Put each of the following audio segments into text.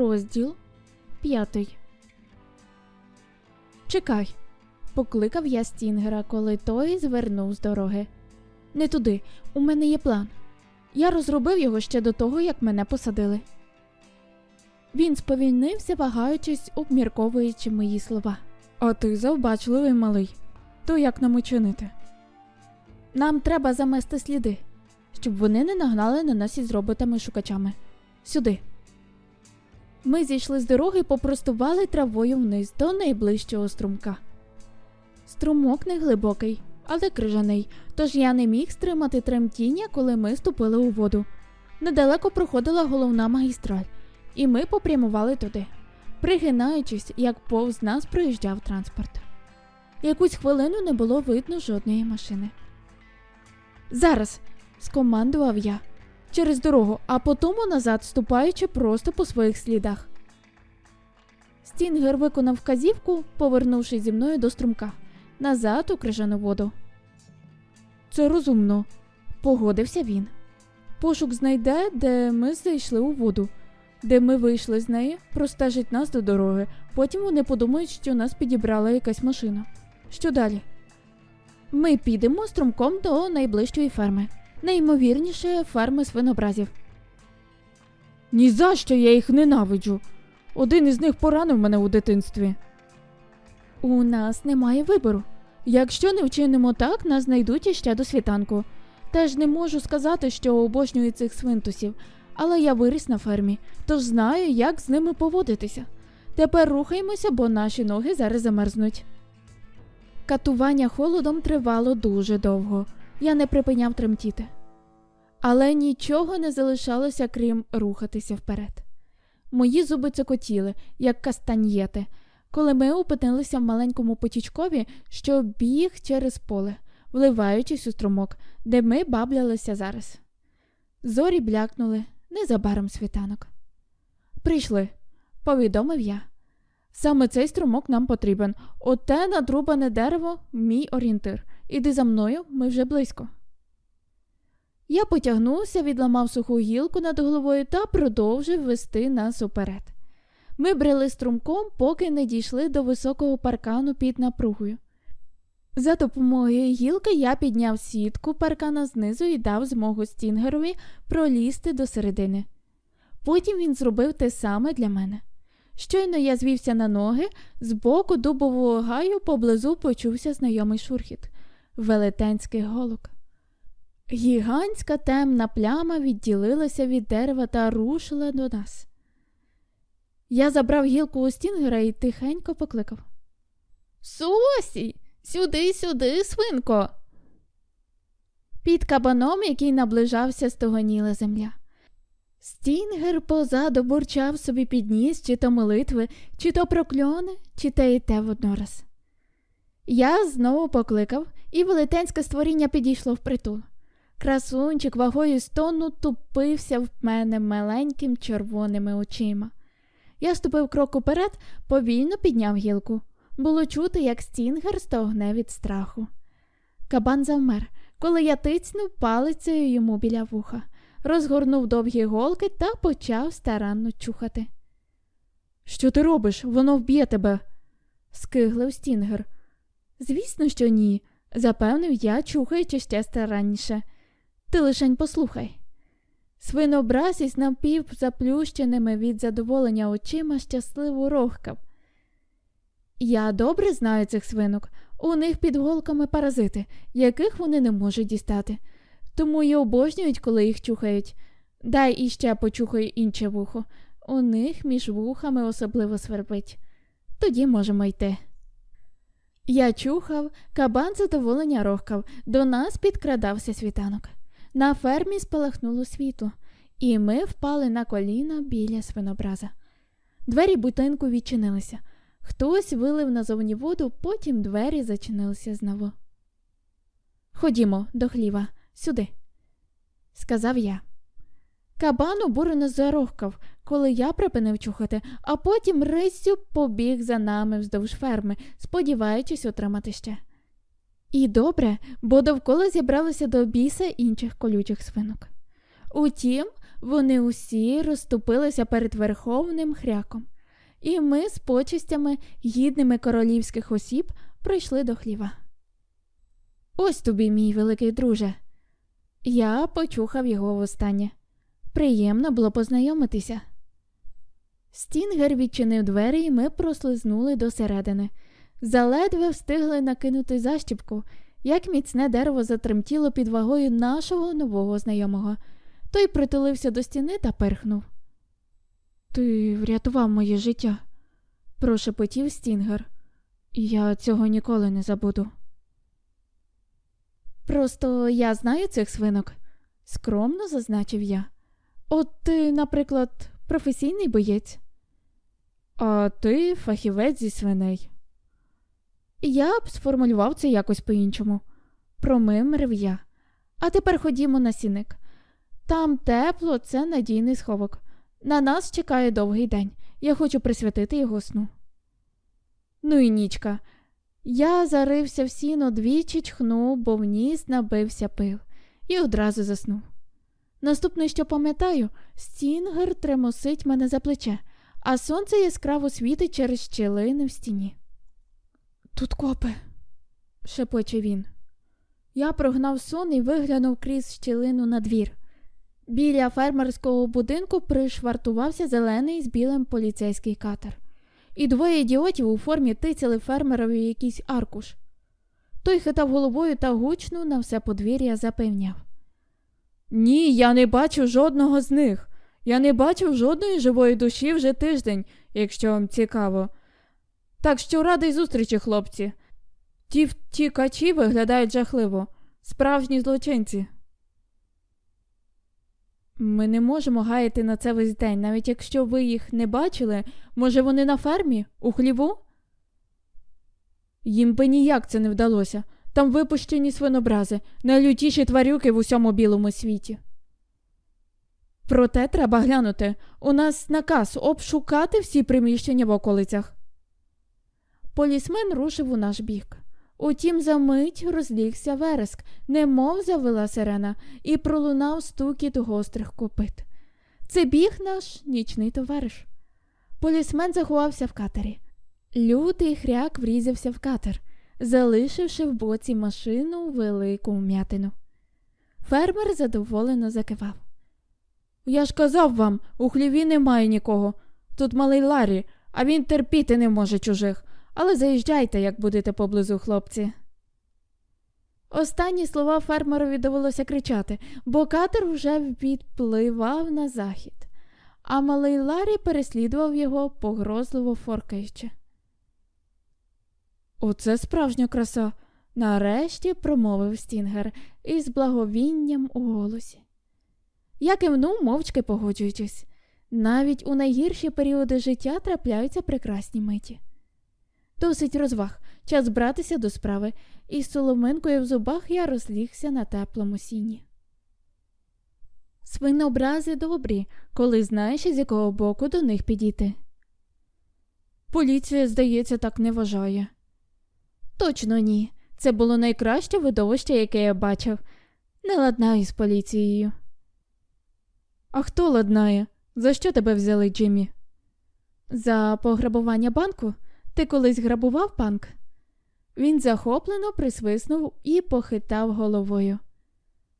Розділ п'ятий. Чекай. покликав я Стінгера, коли той звернув з дороги. Не туди, у мене є план. Я розробив його ще до того, як мене посадили. Він сповільнився, вагаючись, обмірковуючи мої слова. А ти завбачливий малий. То як нам учинити? Нам треба замести сліди, щоб вони не нагнали на нас із роботами-шукачами. Сюди. Ми зійшли з дороги і попростували травою вниз до найближчого струмка. Струмок не глибокий, але крижаний, тож я не міг стримати тремтіння, коли ми ступили у воду. Недалеко проходила головна магістраль, і ми попрямували туди, пригинаючись, як повз нас проїжджав транспорт. Якусь хвилину не було видно жодної машини. Зараз, скомандував я через дорогу, а потому назад ступаючи просто по своїх слідах. Стінгер виконав вказівку, повернувшись зі мною до струмка назад у крижану воду. Це розумно, погодився він. Пошук знайде, де ми зайшли у воду, де ми вийшли з неї, простежить нас до дороги. Потім вони подумають, що нас підібрала якась машина. Що далі? Ми підемо струмком до найближчої ферми найімовірніше ферми свинобразів. Ні за що я їх ненавиджу. Один із них поранив мене у дитинстві. У нас немає вибору. Якщо не вчинимо так, нас знайдуть іще до світанку. Теж не можу сказати, що обожнюю цих свинтусів, але я виріс на фермі, тож знаю, як з ними поводитися. Тепер рухаємося, бо наші ноги зараз замерзнуть. Катування холодом тривало дуже довго я не припиняв тремтіти. Але нічого не залишалося, крім рухатися вперед. Мої зуби цокотіли, як кастаньєти, коли ми опинилися в маленькому потічкові, що біг через поле, вливаючись у струмок, де ми баблялися зараз. Зорі блякнули незабаром світанок. Прийшли, повідомив я. Саме цей струмок нам потрібен. Оте надрубане дерево мій орієнтир. Іди за мною, ми вже близько. Я потягнувся, відламав суху гілку над головою та продовжив вести нас уперед. Ми брели струмком, поки не дійшли до високого паркану під напругою. За допомогою гілки я підняв сітку паркана знизу і дав змогу стінгерові пролізти до середини. Потім він зробив те саме для мене. Щойно я звівся на ноги, з боку дубового гаю поблизу почувся знайомий шурхіт велетенських голок. Гігантська темна пляма відділилася від дерева та рушила до нас. Я забрав гілку у стінгера і тихенько покликав Сосі, сюди, сюди, свинко. Під кабаном, який наближався, стогоніла земля. Стінгер позаду бурчав собі підніс, чи то молитви, чи то прокльони, чи те і те воднораз. Я знову покликав, і велетенське створіння підійшло впритул. Красунчик вагою з тонну тупився в мене маленьким червоними очима. Я ступив крок уперед, повільно підняв гілку. Було чути, як стінгер стогне від страху. Кабан завмер, коли я тицнув палицею йому біля вуха, розгорнув довгі голки та почав старанно чухати. Що ти робиш? Воно вб'є тебе, скиглив стінгер. Звісно, що ні, запевнив я, чухаючи ще старанніше. Ти лишень послухай. Свинобраз із напівзаплющеними від задоволення очима щасливо рохкав. Я добре знаю цих свинок. У них під голками паразити, яких вони не можуть дістати. Тому й обожнюють, коли їх чухають. Дай іще почухаю інше вухо. У них між вухами особливо свербить. Тоді можемо йти. Я чухав, кабан задоволення рохкав, до нас підкрадався світанок. На фермі спалахнуло світло, і ми впали на коліна біля свинобраза. Двері будинку відчинилися. Хтось вилив назовні воду, потім двері зачинилися знову. Ходімо до хліва, сюди, сказав я. Кабан обурено зарохкав, коли я припинив чухати, а потім риссю побіг за нами вздовж ферми, сподіваючись отримати ще. І добре, бо довкола зібралося до біса інших колючих свинок. Утім, вони усі розступилися перед верховним хряком, і ми з почестями, гідними королівських осіб, прийшли до хліва. Ось тобі, мій великий друже. Я почухав його востаннє. Приємно було познайомитися. Стінгер відчинив двері, і ми прослизнули до середини. Заледве встигли накинути защіпку, як міцне дерево затремтіло під вагою нашого нового знайомого. Той притулився до стіни та перхнув. Ти врятував моє життя, прошепотів Стінгер. Я цього ніколи не забуду. Просто я знаю цих свинок, скромно зазначив я. От ти, наприклад, професійний боєць. А ти фахівець зі свиней. Я б сформулював це якось по-іншому. Промимрив я. А тепер ходімо на сіник. Там тепло, це надійний сховок. На нас чекає довгий день. Я хочу присвятити його сну. Ну і нічка. Я зарився в сіно двічі чхнув, бо в ніс набився пил, і одразу заснув. Наступне, що пам'ятаю, стінгер тремосить мене за плече, а сонце яскраво світить через щілини в стіні. Тут копи, шепоче він. Я прогнав сон і виглянув крізь щілину на двір. Біля фермерського будинку пришвартувався зелений з білим поліцейський катер. І двоє ідіотів у формі тицяли фермерові якийсь аркуш. Той хитав головою та гучно на все подвір'я запевняв. Ні, я не бачив жодного з них. Я не бачив жодної живої душі вже тиждень, якщо вам цікаво. Так що радий зустрічі, хлопці. Ті втікачі виглядають жахливо, справжні злочинці. Ми не можемо гаяти на це весь день, навіть якщо ви їх не бачили, може, вони на фермі, у хліву? Їм би ніяк це не вдалося. Там випущені свинобрази, найлютіші тварюки в усьому білому світі. Проте треба глянути у нас наказ обшукати всі приміщення в околицях. Полісмен рушив у наш бік. Утім, за мить розлігся вереск, немов завила сирена, і пролунав стукіт гострих копит. Це біг наш нічний товариш. Полісмен заховався в катері. Лютий хряк врізався в катер, залишивши в боці машину велику вм'ятину. Фермер задоволено закивав. Я ж казав вам, у хліві немає нікого. Тут малий Ларі, а він терпіти не може чужих. Але заїжджайте, як будете поблизу хлопці. Останні слова фермерові довелося кричати, бо катер уже відпливав на захід, а малий Ларі переслідував його, погрозливо форкаючи. Оце справжня краса, нарешті промовив Стінгер із благовінням у голосі. Я кивнув, мовчки погоджуючись. Навіть у найгірші періоди життя трапляються прекрасні миті. Досить розваг, час братися до справи, і з соломинкою в зубах я розлігся на теплому сіні. Свинобрази добрі, коли знаєш, з якого боку до них підійти. Поліція, здається, так не вважає. Точно ні. Це було найкраще видовище, яке я бачив. Не ладнаю з поліцією. А хто ладнає? За що тебе взяли, Джиммі? За пограбування банку? Ти колись грабував банк? Він захоплено присвиснув і похитав головою.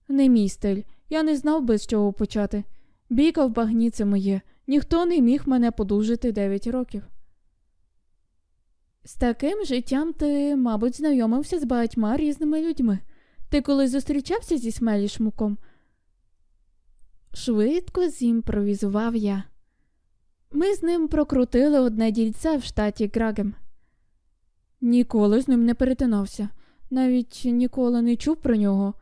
Не мій стиль, я не знав би з чого почати. Бійка в багні це моє, ніхто не міг мене подужити дев'ять років. З таким життям ти, мабуть, знайомився з багатьма різними людьми. Ти колись зустрічався зі Смелі Шмуком? Швидко зімпровізував я. Ми з ним прокрутили одне дільце в штаті Грагем. Ніколи з ним не перетинався, навіть ніколи не чув про нього.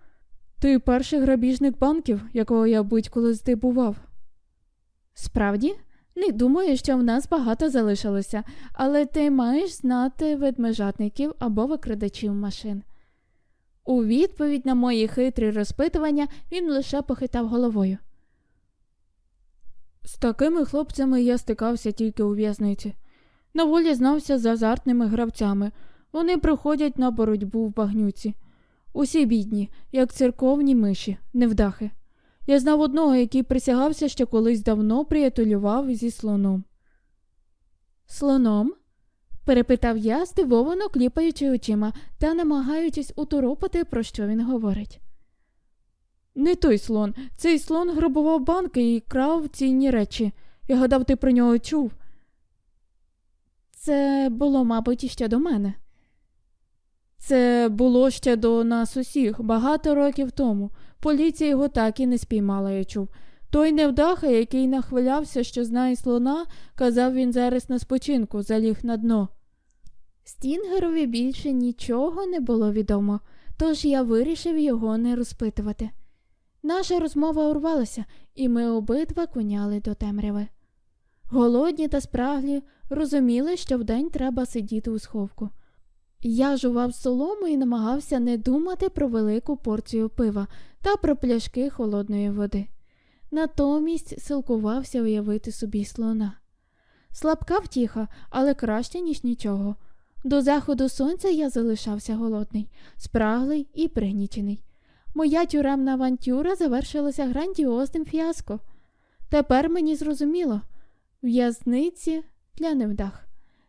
Ти перший грабіжник банків, якого я будь-коли здивував. Справді, не думаю, що в нас багато залишилося, але ти маєш знати ведмежатників або викрадачів машин. У відповідь на мої хитрі розпитування він лише похитав головою. З такими хлопцями я стикався тільки у в'язниці. На волі знався з азартними гравцями. Вони приходять на боротьбу в багнюці. Усі бідні, як церковні миші, невдахи. Я знав одного, який присягався, що колись давно приятелював зі слоном. Слоном? перепитав я, здивовано кліпаючи очима та намагаючись уторопати, про що він говорить. Не той слон. Цей слон грабував банки і крав цінні речі. Я гадав, ти про нього чув. Це було, мабуть, ще до мене. Це було ще до нас усіх, багато років тому. Поліція його так і не спіймала, я чув. Той невдаха, який нахвилявся, що знає слона, казав він зараз на спочинку, заліг на дно. Стінгерові більше нічого не було відомо, тож я вирішив його не розпитувати. Наша розмова урвалася, і ми обидва коняли до темряви. Голодні та спраглі розуміли, що вдень треба сидіти у сховку. Я жував солому і намагався не думати про велику порцію пива та про пляшки холодної води. Натомість силкувався уявити собі слона. Слабка втіха, але краще, ніж нічого. До заходу сонця я залишався голодний, спраглий і пригнічений. Моя тюремна авантюра завершилася грандіозним фіаско. Тепер мені зрозуміло в'язниці для невдах.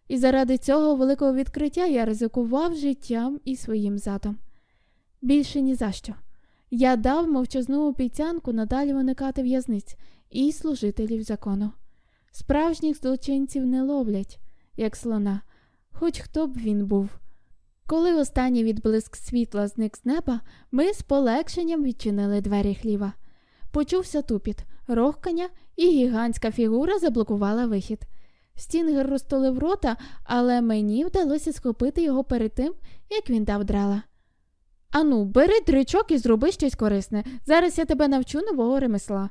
І заради цього великого відкриття я ризикував життям і своїм задом. Більше ні за що. Я дав мовчазну обіцянку надалі уникати в'язниць і служителів закону. Справжніх злочинців не ловлять, як слона, хоч хто б він був. Коли останній відблиск світла зник з неба, ми з полегшенням відчинили двері хліва. Почувся тупіт, рохкання, і гігантська фігура заблокувала вихід. Стінгер розтулив рота, але мені вдалося схопити його перед тим, як він дав драла. Ану, бери дрючок і зроби щось корисне. Зараз я тебе навчу нового ремесла.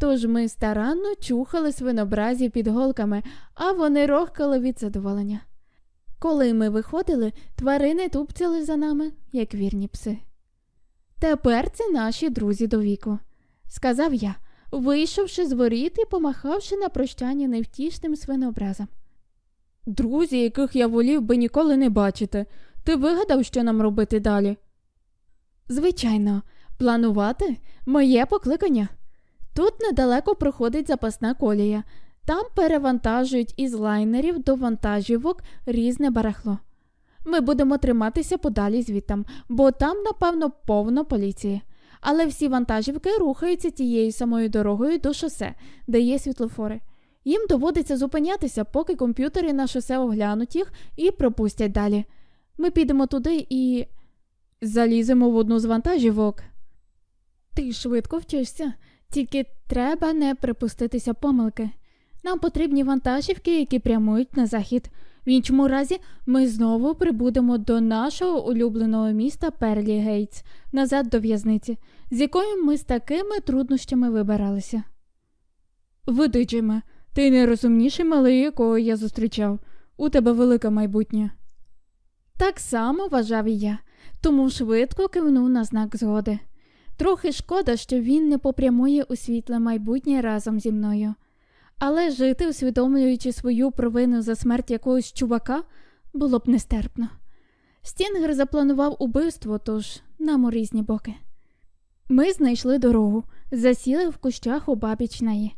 Тож ми старанно чухали свинобразів під голками, а вони рохкали від задоволення. Коли ми виходили, тварини тупцяли за нами, як вірні пси. Тепер це наші друзі до віку, сказав я, вийшовши з воріт і помахавши на прощання невтішним свинобразом. Друзі, яких я волів би ніколи не бачити. Ти вигадав, що нам робити далі? Звичайно, планувати моє покликання. Тут недалеко проходить запасна колія. Там перевантажують із лайнерів до вантажівок різне барахло. Ми будемо триматися подалі звідтам, бо там, напевно, повно поліції. Але всі вантажівки рухаються тією самою дорогою до шосе, де є світлофори. Їм доводиться зупинятися, поки комп'ютери на шосе оглянуть їх і пропустять далі. Ми підемо туди і заліземо в одну з вантажівок. Ти швидко вчишся, тільки треба не припуститися помилки. Нам потрібні вантажівки, які прямують на захід. В іншому разі ми знову прибудемо до нашого улюбленого міста Перлі Гейтс, назад до в'язниці, з якою ми з такими труднощами вибиралися. Види, Джиме, ти найрозумніший малий, якого я зустрічав. У тебе велике майбутнє. Так само вважав і я, тому швидко кивнув на знак згоди. Трохи шкода, що він не попрямує у світле майбутнє разом зі мною. Але жити, усвідомлюючи свою провину за смерть якогось чувака, було б нестерпно. Стінгер запланував убивство, тож нам у різні боки. Ми знайшли дорогу, засіли в кущах у бабіч неї.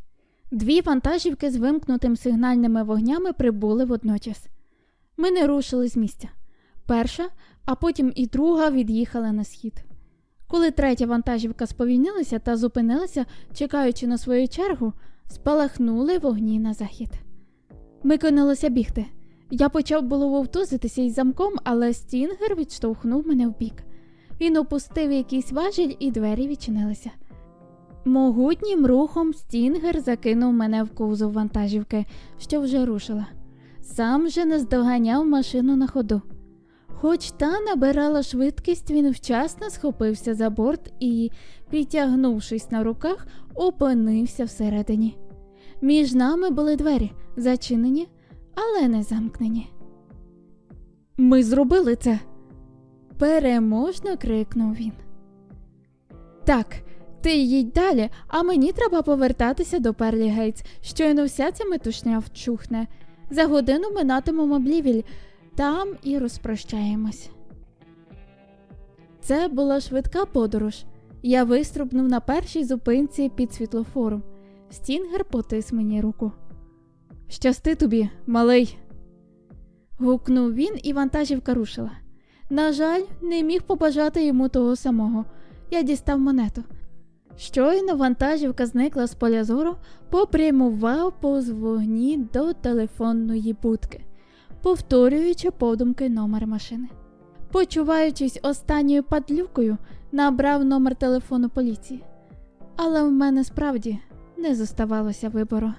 Дві вантажівки з вимкнутим сигнальними вогнями прибули водночас. Ми не рушили з місця. Перша, а потім і друга від'їхала на схід. Коли третя вантажівка сповільнилася та зупинилася, чекаючи на свою чергу, спалахнули вогні на захід. Ми кинулися бігти. Я почав було вовтузитися із замком, але стінгер відштовхнув мене вбік. Він опустив якийсь важіль, і двері відчинилися. Могутнім рухом стінгер закинув мене в кузов вантажівки, що вже рушила. Сам же наздоганяв машину на ходу. Хоч та набирала швидкість, він вчасно схопився за борт і, підтягнувшись на руках, опинився всередині. Між нами були двері, зачинені, але не замкнені. Ми зробили це. Переможно крикнув він. Так, ти їдь далі, а мені треба повертатися до Перлі Гейтс, щойно вся ця метушня вчухне. За годину минатимемо блівіль, там і розпрощаємось. Це була швидка подорож. Я вистрибнув на першій зупинці під світлофором. Стінгер потис мені руку. Щасти тобі, малий. гукнув він, і вантажівка рушила. На жаль, не міг побажати йому того самого. Я дістав монету. Щойно вантажівка зникла з поля зору, попрямував повз вогні до телефонної будки, повторюючи подумки номер машини. Почуваючись останньою падлюкою, набрав номер телефону поліції. Але в мене справді не зоставалося вибору.